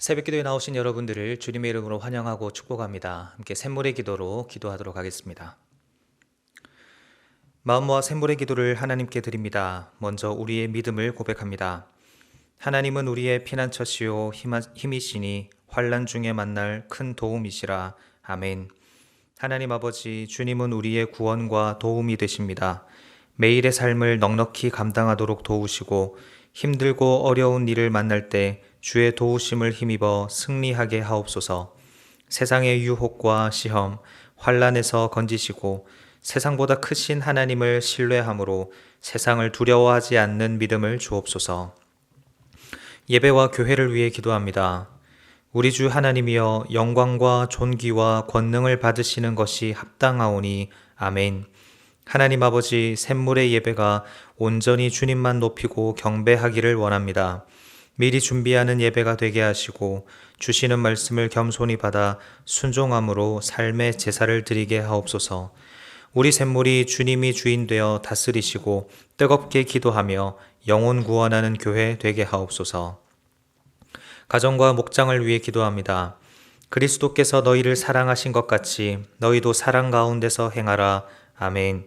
새벽 기도에 나오신 여러분들을 주님의 이름으로 환영하고 축복합니다. 함께 샘물의 기도로 기도하도록 하겠습니다. 마음 모아 샘물의 기도를 하나님께 드립니다. 먼저 우리의 믿음을 고백합니다. 하나님은 우리의 피난처시요 힘하- 힘이시니 환난 중에 만날 큰 도움이시라. 아멘. 하나님 아버지 주님은 우리의 구원과 도움이 되십니다. 매일의 삶을 넉넉히 감당하도록 도우시고 힘들고 어려운 일을 만날 때 주의 도우심을 힘입어 승리하게 하옵소서. 세상의 유혹과 시험, 환란에서 건지시고 세상보다 크신 하나님을 신뢰함으로 세상을 두려워하지 않는 믿음을 주옵소서. 예배와 교회를 위해 기도합니다. 우리 주 하나님이여 영광과 존귀와 권능을 받으시는 것이 합당하오니 아멘. 하나님 아버지 샘물의 예배가 온전히 주님만 높이고 경배하기를 원합니다. 미리 준비하는 예배가 되게 하시고 주시는 말씀을 겸손히 받아 순종함으로 삶의 제사를 드리게 하옵소서. 우리 샘물이 주님이 주인 되어 다스리시고 뜨겁게 기도하며 영혼 구원하는 교회 되게 하옵소서. 가정과 목장을 위해 기도합니다. 그리스도께서 너희를 사랑하신 것 같이 너희도 사랑 가운데서 행하라. 아멘.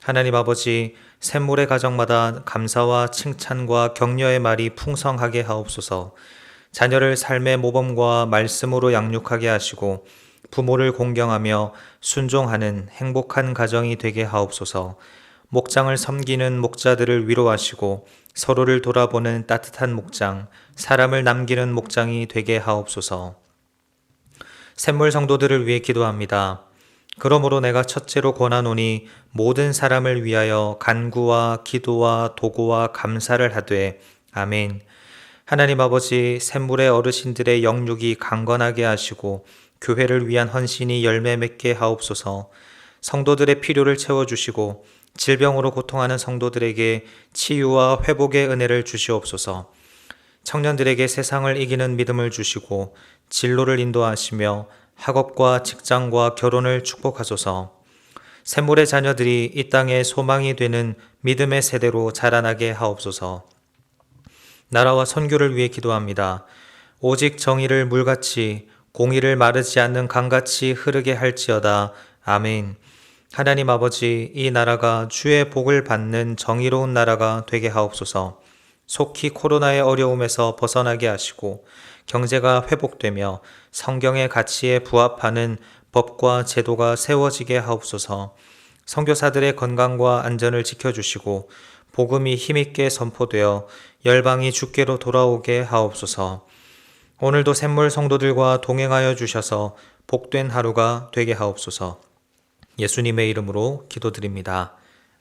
하나님 아버지, 샘물의 가정마다 감사와 칭찬과 격려의 말이 풍성하게 하옵소서. 자녀를 삶의 모범과 말씀으로 양육하게 하시고 부모를 공경하며 순종하는 행복한 가정이 되게 하옵소서. 목장을 섬기는 목자들을 위로하시고 서로를 돌아보는 따뜻한 목장, 사람을 남기는 목장이 되게 하옵소서. 샘물 성도들을 위해 기도합니다. 그러므로 내가 첫째로 권하노니 모든 사람을 위하여 간구와 기도와 도구와 감사를 하되 아멘. 하나님 아버지 샘물의 어르신들의 영육이 강건하게 하시고 교회를 위한 헌신이 열매 맺게 하옵소서. 성도들의 필요를 채워 주시고 질병으로 고통하는 성도들에게 치유와 회복의 은혜를 주시옵소서. 청년들에게 세상을 이기는 믿음을 주시고 진로를 인도하시며 학업과 직장과 결혼을 축복하소서. 샘물의 자녀들이 이 땅의 소망이 되는 믿음의 세대로 자라나게 하옵소서. 나라와 선교를 위해 기도합니다. 오직 정의를 물같이 공의를 마르지 않는 강같이 흐르게 할지어다. 아멘. 하나님 아버지, 이 나라가 주의 복을 받는 정의로운 나라가 되게 하옵소서. 속히 코로나의 어려움에서 벗어나게 하시고 경제가 회복되며 성경의 가치에 부합하는 법과 제도가 세워지게 하옵소서. 선교사들의 건강과 안전을 지켜주시고 복음이 힘있게 선포되어 열방이 주께로 돌아오게 하옵소서. 오늘도 샘물 성도들과 동행하여 주셔서 복된 하루가 되게 하옵소서. 예수님의 이름으로 기도드립니다.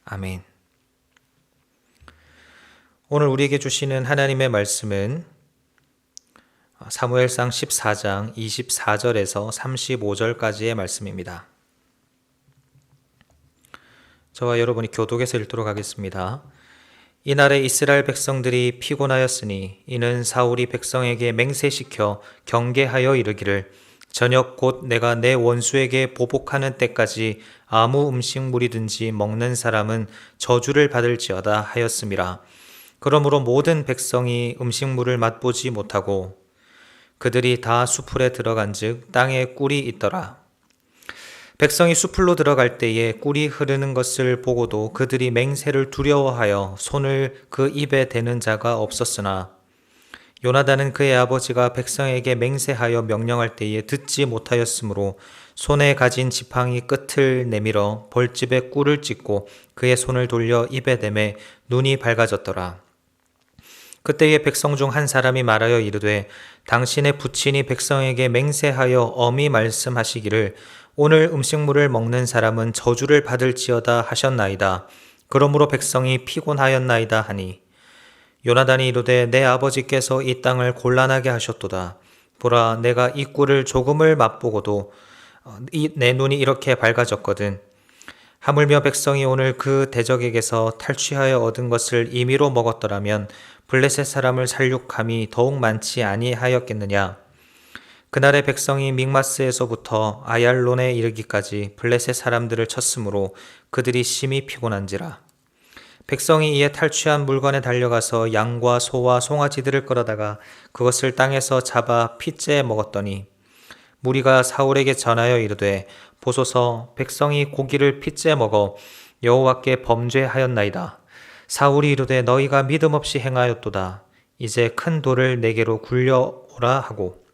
아멘. 오늘 우리에게 주시는 하나님의 말씀은 사무엘상 14장 24절에서 35절까지의 말씀입니다. 저와 여러분이 교독에서 읽도록 하겠습니다. 이날에 이스라엘 백성들이 피곤하였으니 이는 사울이 백성에게 맹세시켜 경계하여 이르기를 저녁 곧 내가 내 원수에게 보복하는 때까지 아무 음식물이든지 먹는 사람은 저주를 받을지어다 하였음이라. 그러므로 모든 백성이 음식물을 맛보지 못하고 그들이 다 수풀에 들어간즉 땅에 꿀이 있더라. 백성이 수풀로 들어갈 때에 꿀이 흐르는 것을 보고도 그들이 맹세를 두려워하여 손을 그 입에 대는 자가 없었으나 요나단은 그의 아버지가 백성에게 맹세하여 명령할 때에 듣지 못하였으므로 손에 가진 지팡이 끝을 내밀어 벌집에 꿀을 찍고 그의 손을 돌려 입에 대매 눈이 밝아졌더라. 그때에 백성 중 한 사람이 말하여 이르되 당신의 부친이 백성에게 맹세하여 엄히 말씀하시기를 오늘 음식물을 먹는 사람은 저주를 받을지어다 하셨나이다. 그러므로 백성이 피곤하였나이다 하니 요나단이 이르되 내 아버지께서 이 땅을 곤란하게 하셨도다. 보라 내가 이 꿀을 조금을 맛보고도 어, 이- 내 눈이 이렇게 밝아졌거든. 하물며 백성이 오늘 그 대적에게서 탈취하여 얻은 것을 임의로 먹었더라면 블레셋 사람을 살육함이 더욱 많지 아니하였겠느냐. 그날의 백성이 믹마스에서부터 아얄론에 이르기까지 블레셋 사람들을 쳤으므로 그들이 심히 피곤한지라. 백성이 이에 탈취한 물건에 달려가서 양과 소와 송아지들을 끌어다가 그것을 땅에서 잡아 핏째 먹었더니 무리가 사울에게 전하여 이르되 보소서 백성이 고기를 핏째 먹어 여호와께 범죄하였나이다. 사울이 이르되 너희가 믿음 없이 행하였도다. 이제 큰 돌을 내게로 굴려오라 하고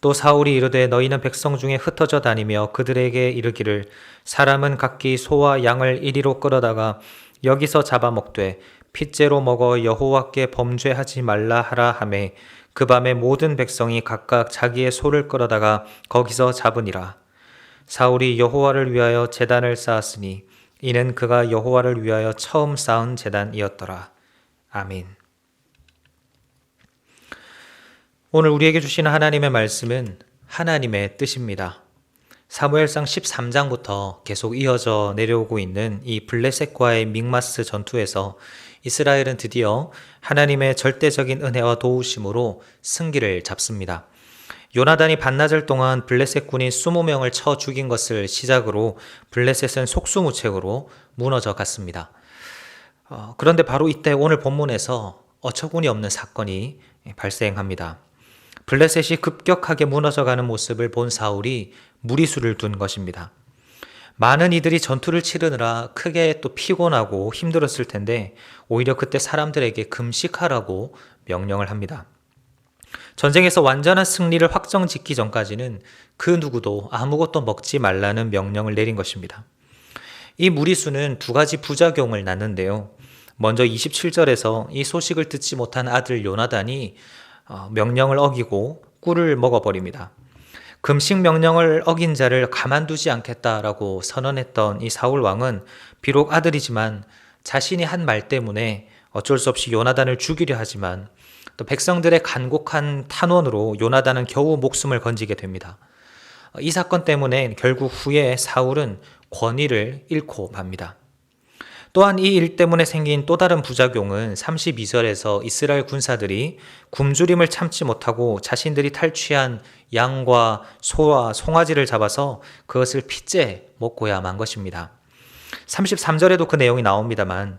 또 사울이 이르되 너희는 백성 중에 흩어져 다니며 그들에게 이르기를 사람은 각기 소와 양을 이리로 끌어다가 여기서 잡아먹되 핏째로 먹어 여호와께 범죄하지 말라 하라 하매 그 밤에 모든 백성이 각각 자기의 소를 끌어다가 거기서 잡으니라 사울이 여호와를 위하여 제단을 쌓았으니 이는 그가 여호와를 위하여 처음 쌓은 제단이었더라 아멘. 오늘 우리에게 주시는 하나님의 말씀은 하나님의 뜻입니다. 사무엘상 13장부터 계속 이어져 내려오고 있는 이 블레셋과의 믹마스 전투에서 이스라엘은 드디어 하나님의 절대적인 은혜와 도우심으로 승기를 잡습니다. 요나단이 반나절 동안 블레셋 군인 20명을 쳐 죽인 것을 시작으로 블레셋은 속수무책으로 무너져 갔습니다. 어, 그런데 바로 이때 오늘 본문에서 어처구니 없는 사건이 발생합니다. 블레셋이 급격하게 무너져가는 모습을 본 사울이 무리수를 둔 것입니다. 많은 이들이 전투를 치르느라 크게 또 피곤하고 힘들었을 텐데 오히려 그때 사람들에게 금식하라고 명령을 합니다. 전쟁에서 완전한 승리를 확정 짓기 전까지는 그 누구도 아무것도 먹지 말라는 명령을 내린 것입니다. 이 무리수는 두 가지 부작용을 낳는데요. 먼저 27절에서 이 소식을 듣지 못한 아들 요나단이 어, 명령을 어기고 꿀을 먹어버립니다. 금식 명령을 어긴 자를 가만두지 않겠다라고 선언했던 이 사울 왕은 비록 아들이지만 자신이 한 말 때문에 어쩔 수 없이 요나단을 죽이려 하지만 또 백성들의 간곡한 탄원으로 요나단은 겨우 목숨을 건지게 됩니다. 이 사건 때문에 결국 후에 사울은 권위를 잃고 맙니다. 또한 이 일 때문에 생긴 또 다른 부작용은 32절에서 이스라엘 군사들이 굶주림을 참지 못하고 자신들이 탈취한 양과 소와 송아지를 잡아서 그것을 핏째 먹고야 만 것입니다. 33절에도 그 내용이 나옵니다만 어,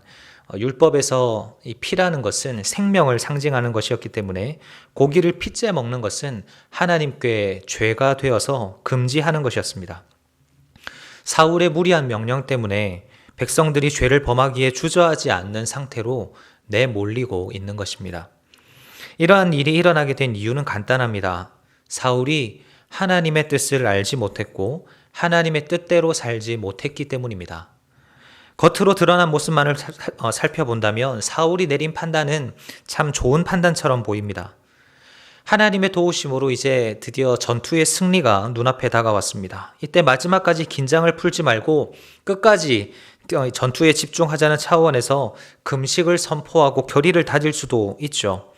율법에서 이 피라는 것은 생명을 상징하는 것이었기 때문에 고기를 핏째 먹는 것은 하나님께 죄가 되어서 금지하는 것이었습니다. 사울의 무리한 명령 때문에 백성들이 죄를 범하기에 주저하지 않는 상태로 내몰리고 있는 것입니다. 이러한 일이 일어나게 된 이유는 간단합니다. 사울이 하나님의 뜻을 알지 못했고 하나님의 뜻대로 살지 못했기 때문입니다. 겉으로 드러난 모습만을 어, 살펴본다면 사울이 내린 판단은 참 좋은 판단처럼 보입니다. 하나님의 도우심으로 이제 드디어 전투의 승리가 눈앞에 다가왔습니다. 이때 마지막까지 긴장을 풀지 말고 끝까지 어, 전투에 집중하자는 차원에서 금식을 선포하고 결의를 다질 수도 있죠.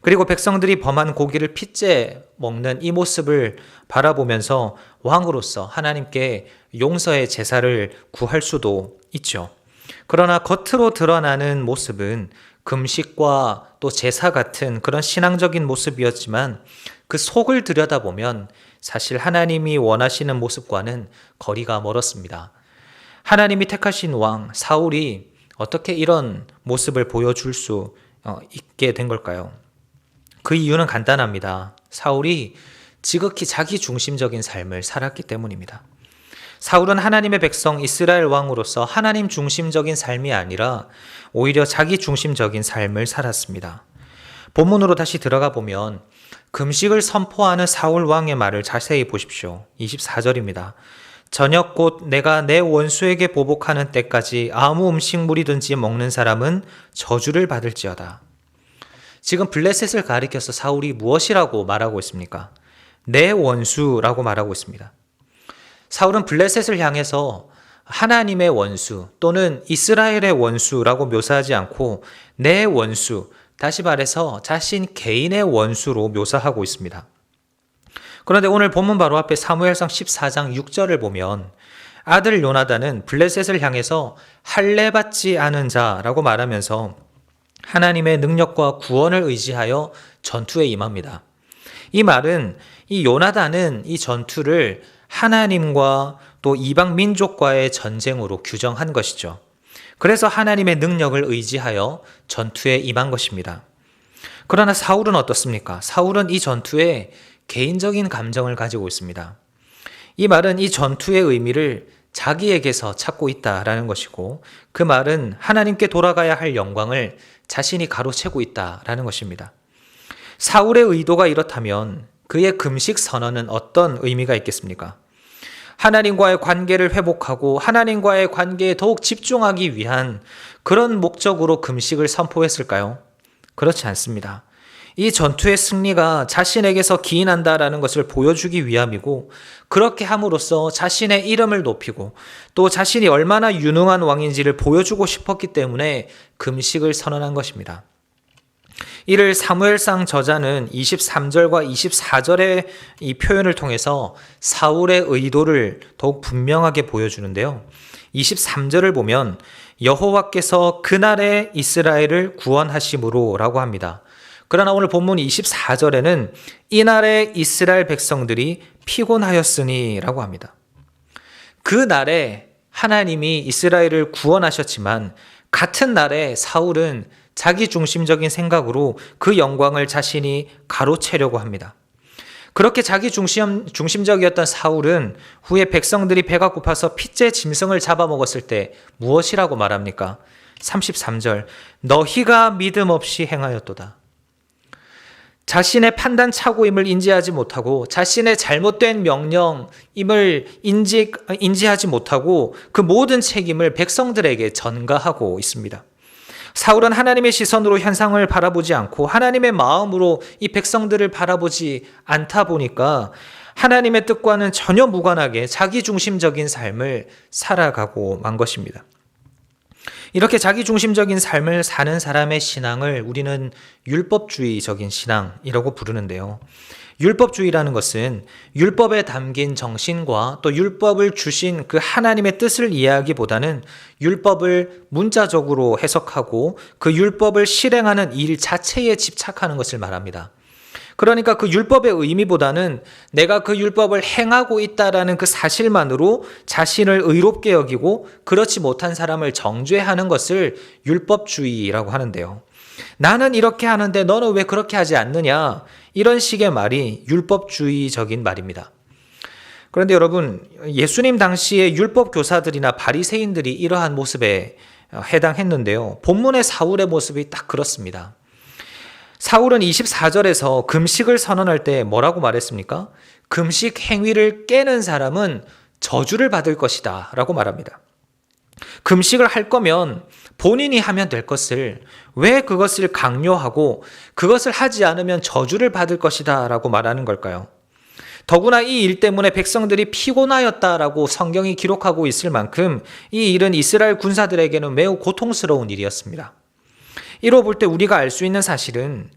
그리고 백성들이 범한 고기를 핏째 먹는 이 모습을 바라보면서 왕으로서 하나님께 용서의 제사를 구할 수도 있죠. 그러나 겉으로 드러나는 모습은 금식과 또 제사 같은 그런 신앙적인 모습이었지만 그 속을 들여다보면 사실 하나님이 원하시는 모습과는 거리가 멀었습니다. 하나님이 택하신 왕 사울이 어떻게 이런 모습을 보여줄 수 어, 있게 된 걸까요? 그 이유는 간단합니다. 사울이 지극히 자기 중심적인 삶을 살았기 때문입니다. 사울은 하나님의 백성 이스라엘 왕으로서 하나님 중심적인 삶이 아니라 오히려 자기 중심적인 삶을 살았습니다. 본문으로 다시 들어가 보면 금식을 선포하는 사울 왕의 말을 자세히 보십시오. 24절입니다. 저녁 곧 내가 내 원수에게 보복하는 때까지 아무 음식물이든지 먹는 사람은 저주를 받을지어다. 지금 블레셋을 가리켜서 사울이 무엇이라고 말하고 있습니까? 내 원수라고 말하고 있습니다. 사울은 블레셋을 향해서 하나님의 원수 또는 이스라엘의 원수라고 묘사하지 않고 내 원수, 다시 말해서 자신 개인의 원수로 묘사하고 있습니다. 그런데 오늘 본문 바로 앞에 사무엘상 14장 6절을 보면 아들 요나단은 블레셋을 향해서 할례 받지 않은 자라고 말하면서 하나님의 능력과 구원을 의지하여 전투에 임합니다. 이 말은 이 요나단은 이 전투를 하나님과 또 이방 민족과의 전쟁으로 규정한 것이죠. 그래서 하나님의 능력을 의지하여 전투에 임한 것입니다. 그러나 사울은 어떻습니까? 사울은 이 전투에 개인적인 감정을 가지고 있습니다. 이 말은 이 전투의 의미를 자기에게서 찾고 있다라는 것이고 그 말은 하나님께 돌아가야 할 영광을 자신이 가로채고 있다라는 것입니다. 사울의 의도가 이렇다면 그의 금식 선언은 어떤 의미가 있겠습니까? 하나님과의 관계를 회복하고 하나님과의 관계에 더욱 집중하기 위한 그런 목적으로 금식을 선포했을까요? 그렇지 않습니다. 이 전투의 승리가 자신에게서 기인한다라는 것을 보여주기 위함이고 그렇게 함으로써 자신의 이름을 높이고 또 자신이 얼마나 유능한 왕인지를 보여주고 싶었기 때문에 금식을 선언한 것입니다. 이를 사무엘상 저자는 23절과 24절의 이 표현을 통해서 사울의 의도를 더욱 분명하게 보여주는데요. 23절을 보면 여호와께서 그날에 이스라엘을 구원하심으로라고 합니다. 그러나 오늘 본문 24절에는 이날에 이스라엘 백성들이 피곤하였으니라고 합니다. 그 날에 하나님이 이스라엘을 구원하셨지만 같은 날에 사울은 자기 중심적인 생각으로 그 영광을 자신이 가로채려고 합니다. 그렇게 자기 중심, 중심적이었던 사울은 후에 백성들이 배가 고파서 핏째 짐승을 잡아먹었을 때 무엇이라고 말합니까? 33절. 너희가 믿음 없이 행하였도다. 자신의 판단 착오임을 인지하지 못하고 자신의 잘못된 명령임을 인지, 인지하지 못하고 그 모든 책임을 백성들에게 전가하고 있습니다. 사울은 하나님의 시선으로 현상을 바라보지 않고 하나님의 마음으로 이 백성들을 바라보지 않다 보니까 하나님의 뜻과는 전혀 무관하게 자기 중심적인 삶을 살아가고 만 것입니다. 이렇게 자기 중심적인 삶을 사는 사람의 신앙을 우리는 율법주의적인 신앙이라고 부르는데요. 율법주의라는 것은 율법에 담긴 정신과 또 율법을 주신 그 하나님의 뜻을 이해하기보다는 율법을 문자적으로 해석하고 그 율법을 실행하는 일 자체에 집착하는 것을 말합니다. 그러니까 그 율법의 의미보다는 내가 그 율법을 행하고 있다라는 그 사실만으로 자신을 의롭게 여기고 그렇지 못한 사람을 정죄하는 것을 율법주의라고 하는데요. 나는 이렇게 하는데 너는 왜 그렇게 하지 않느냐? 이런 식의 말이 율법주의적인 말입니다. 그런데 여러분, 예수님 당시의 율법 교사들이나 바리새인들이 이러한 모습에 해당했는데요. 본문의 사울의 모습이 딱 그렇습니다. 사울은 24절에서 금식을 선언할 때 뭐라고 말했습니까? 금식 행위를 깨는 사람은 저주를 받을 것이다 라고 말합니다. 금식을 할 거면 본인이 하면 될 것을 왜 그것을 강요하고 그것을 하지 않으면 저주를 받을 것이다 라고 말하는 걸까요? 더구나 이 일 때문에 백성들이 피곤하였다라고 성경이 기록하고 있을 만큼 이 일은 이스라엘 군사들에게는 매우 고통스러운 일이었습니다. 이로 볼 때 우리가 알 수 있는 사실은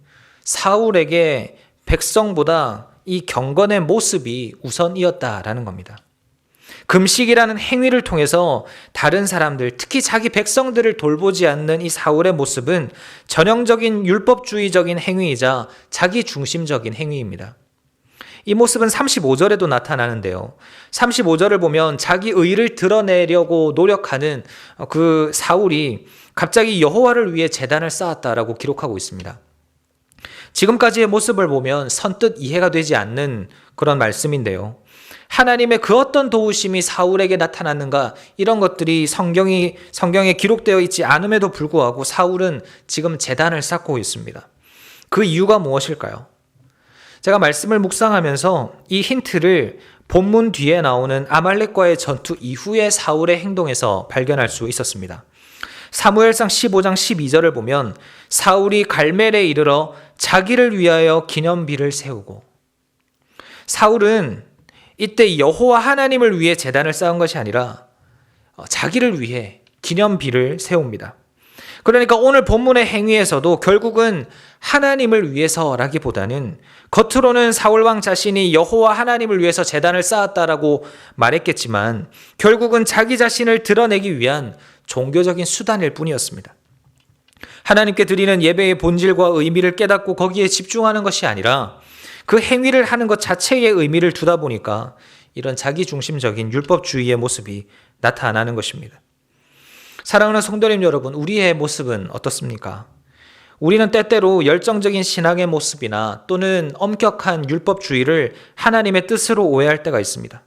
사울에게 백성보다 이 경건의 모습이 우선이었다라는 겁니다. 금식이라는 행위를 통해서 다른 사람들, 특히 자기 백성들을 돌보지 않는 이 사울의 모습은 전형적인 율법주의적인 행위이자 자기 중심적인 행위입니다. 이 모습은 35절에도 나타나는데요. 35절을 보면 자기 의를 드러내려고 노력하는 그 사울이 갑자기 여호와를 위해 재단을 쌓았다라고 기록하고 있습니다. 지금까지의 모습을 보면 선뜻 이해가 되지 않는 그런 말씀인데요. 하나님의 그 어떤 도우심이 사울에게 나타났는가 이런 것들이 성경이 성경에 기록되어 있지 않음에도 불구하고 사울은 지금 재단을 쌓고 있습니다. 그 이유가 무엇일까요? 제가 말씀을 묵상하면서 이 힌트를 본문 뒤에 나오는 아말렉과의 전투 이후의 사울의 행동에서 발견할 수 있었습니다. 사무엘상 15장 12절을 보면 사울이 갈멜에 이르러 자기를 위하여 기념비를 세우고 사울은 이때 여호와 하나님을 위해 재단을 쌓은 것이 아니라 어, 자기를 위해 기념비를 세웁니다. 그러니까 오늘 본문의 행위에서도 결국은 하나님을 위해서라기보다는 겉으로는 사울 왕 자신이 여호와 하나님을 위해서 재단을 쌓았다라고 말했겠지만 결국은 자기 자신을 드러내기 위한 종교적인 수단일 뿐이었습니다. 하나님께 드리는 예배의 본질과 의미를 깨닫고 거기에 집중하는 것이 아니라 그 행위를 하는 것 자체의 의미를 두다 보니까 이런 자기 중심적인 율법주의의 모습이 나타나는 것입니다. 사랑하는 성도님 여러분, 우리의 모습은 어떻습니까? 우리는 때때로 열정적인 신앙의 모습이나 또는 엄격한 율법주의를 하나님의 뜻으로 오해할 때가 있습니다.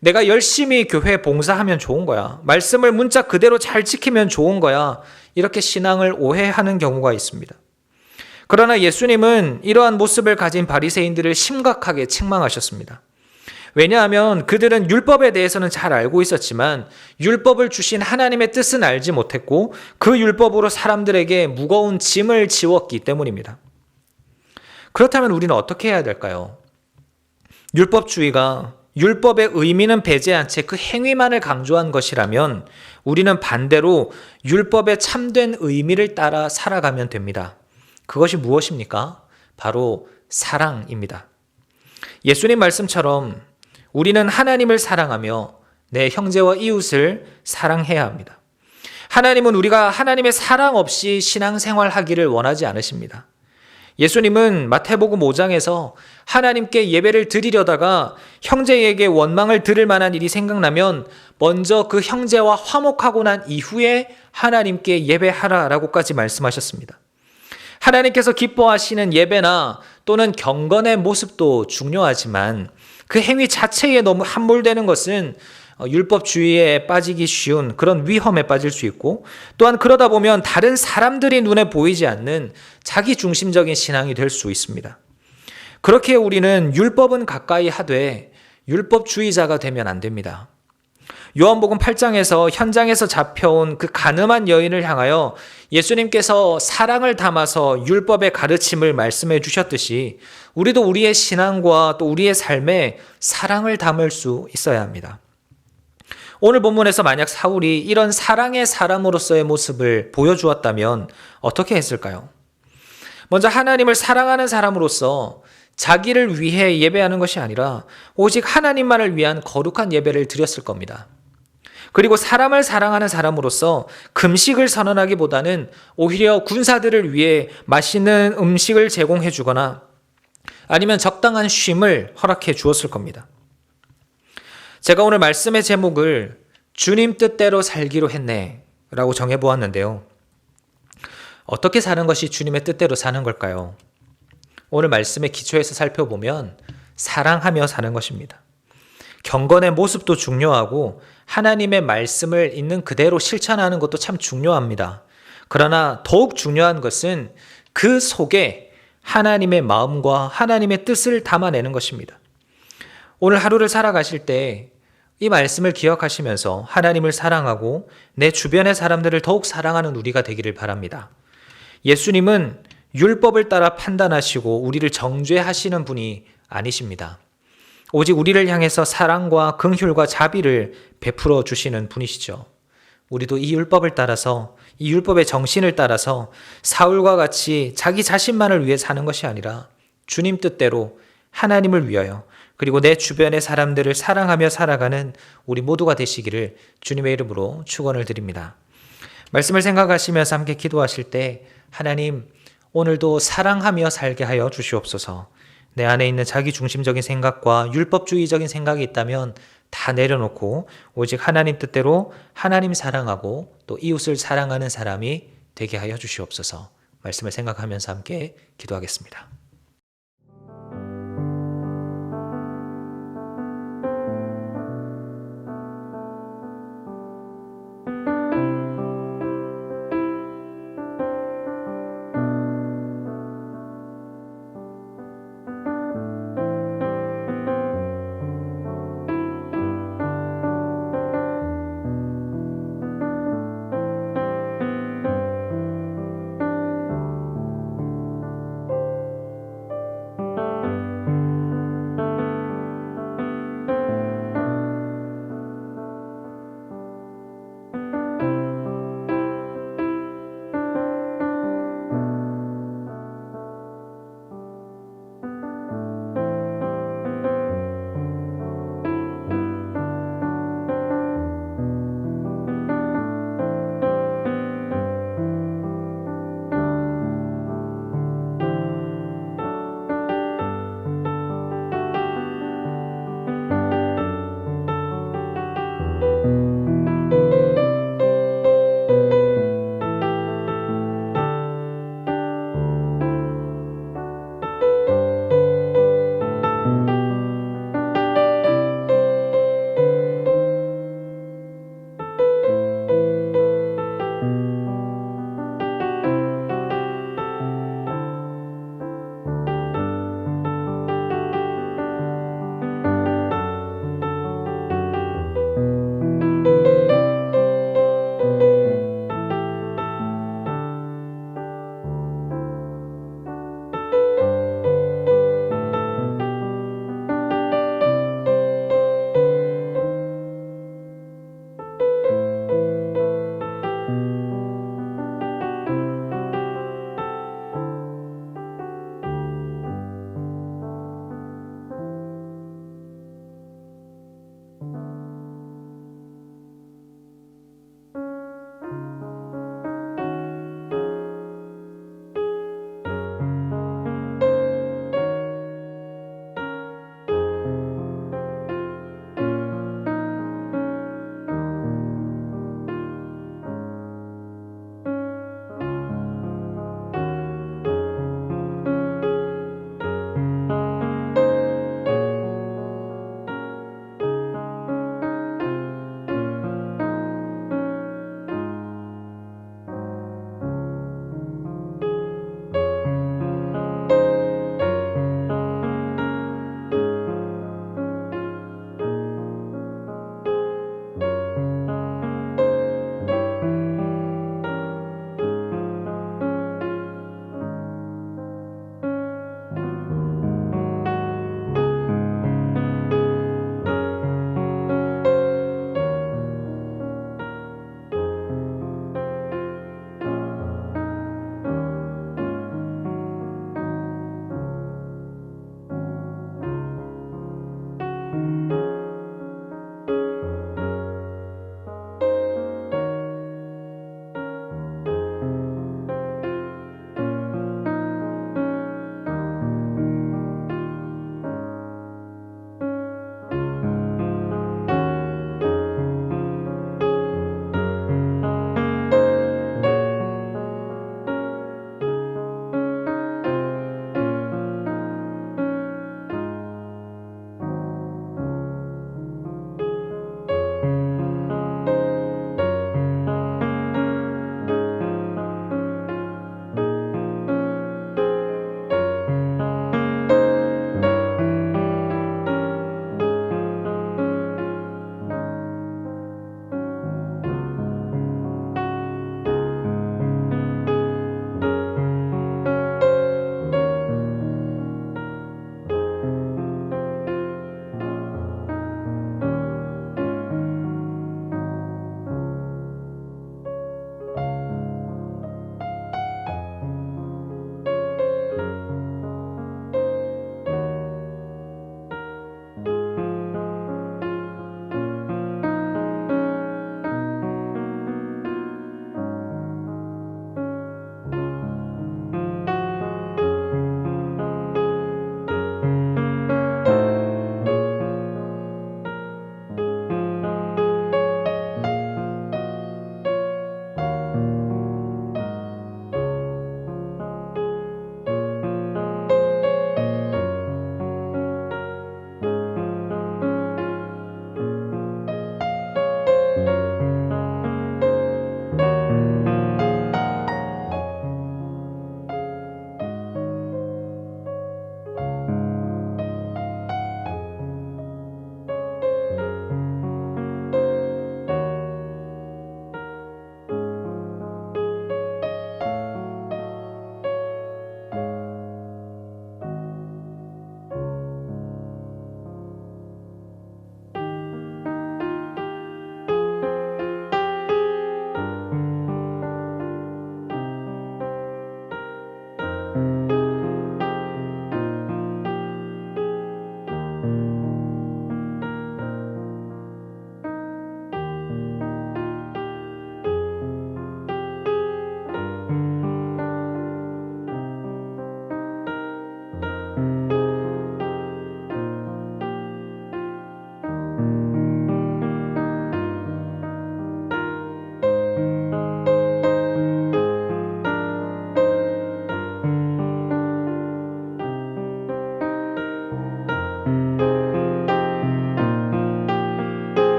내가 열심히 교회 봉사하면 좋은 거야. 말씀을 문자 그대로 잘 지키면 좋은 거야. 이렇게 신앙을 오해하는 경우가 있습니다. 그러나 예수님은 이러한 모습을 가진 바리새인들을 심각하게 책망하셨습니다. 왜냐하면 그들은 율법에 대해서는 잘 알고 있었지만 율법을 주신 하나님의 뜻은 알지 못했고 그 율법으로 사람들에게 무거운 짐을 지웠기 때문입니다. 그렇다면 우리는 어떻게 해야 될까요? 율법주의가 율법의 의미는 배제한 채 그 행위만을 강조한 것이라면 우리는 반대로 율법의 참된 의미를 따라 살아가면 됩니다. 그것이 무엇입니까? 바로 사랑입니다. 예수님 말씀처럼 우리는 하나님을 사랑하며 내 형제와 이웃을 사랑해야 합니다. 하나님은 우리가 하나님의 사랑 없이 신앙생활 하기를 원하지 않으십니다. 예수님은 마태복음 5장에서 하나님께 예배를 드리려다가 형제에게 원망을 들을 만한 일이 생각나면 먼저 그 형제와 화목하고 난 이후에 하나님께 예배하라 라고까지 말씀하셨습니다. 하나님께서 기뻐하시는 예배나 또는 경건의 모습도 중요하지만 그 행위 자체에 너무 함몰되는 것은 어, 율법주의에 빠지기 쉬운 그런 위험에 빠질 수 있고 또한 그러다 보면 다른 사람들이 눈에 보이지 않는 자기 중심적인 신앙이 될 수 있습니다. 그렇게 우리는 율법은 가까이 하되 율법주의자가 되면 안 됩니다. 요한복음 8장에서 현장에서 잡혀온 그 가늠한 여인을 향하여 예수님께서 사랑을 담아서 율법의 가르침을 말씀해 주셨듯이 우리도 우리의 신앙과 또 우리의 삶에 사랑을 담을 수 있어야 합니다. 오늘 본문에서 만약 사울이 이런 사랑의 사람으로서의 모습을 보여주었다면 어떻게 했을까요? 먼저 하나님을 사랑하는 사람으로서 자기를 위해 예배하는 것이 아니라 오직 하나님만을 위한 거룩한 예배를 드렸을 겁니다. 그리고 사람을 사랑하는 사람으로서 금식을 선언하기보다는 오히려 군사들을 위해 맛있는 음식을 제공해 주거나 아니면 적당한 쉼을 허락해 주었을 겁니다. 제가 오늘 말씀의 제목을 주님 뜻대로 살기로 했네 라고 정해 보았는데요. 어떻게 사는 것이 주님의 뜻대로 사는 걸까요? 오늘 말씀의 기초에서 살펴보면 사랑하며 사는 것입니다. 경건의 모습도 중요하고 하나님의 말씀을 있는 그대로 실천하는 것도 참 중요합니다. 그러나 더욱 중요한 것은 그 속에 하나님의 마음과 하나님의 뜻을 담아내는 것입니다. 오늘 하루를 살아가실 때 이 말씀을 기억하시면서 하나님을 사랑하고 내 주변의 사람들을 더욱 사랑하는 우리가 되기를 바랍니다. 예수님은 율법을 따라 판단하시고 우리를 정죄하시는 분이 아니십니다. 오직 우리를 향해서 사랑과 긍휼과 자비를 베풀어 주시는 분이시죠. 우리도 이 율법을 따라서 이 율법의 정신을 따라서 사울과 같이 자기 자신만을 위해 사는 것이 아니라 주님 뜻대로 하나님을 위하여 그리고 내 주변의 사람들을 사랑하며 살아가는 우리 모두가 되시기를 주님의 이름으로 축원을 드립니다. 말씀을 생각하시면서 함께 기도하실 때 하나님 오늘도 사랑하며 살게 하여 주시옵소서. 내 안에 있는 자기 중심적인 생각과 율법주의적인 생각이 있다면 다 내려놓고 오직 하나님 뜻대로 하나님 사랑하고 또 이웃을 사랑하는 사람이 되게 하여 주시옵소서. 말씀을 생각하면서 함께 기도하겠습니다.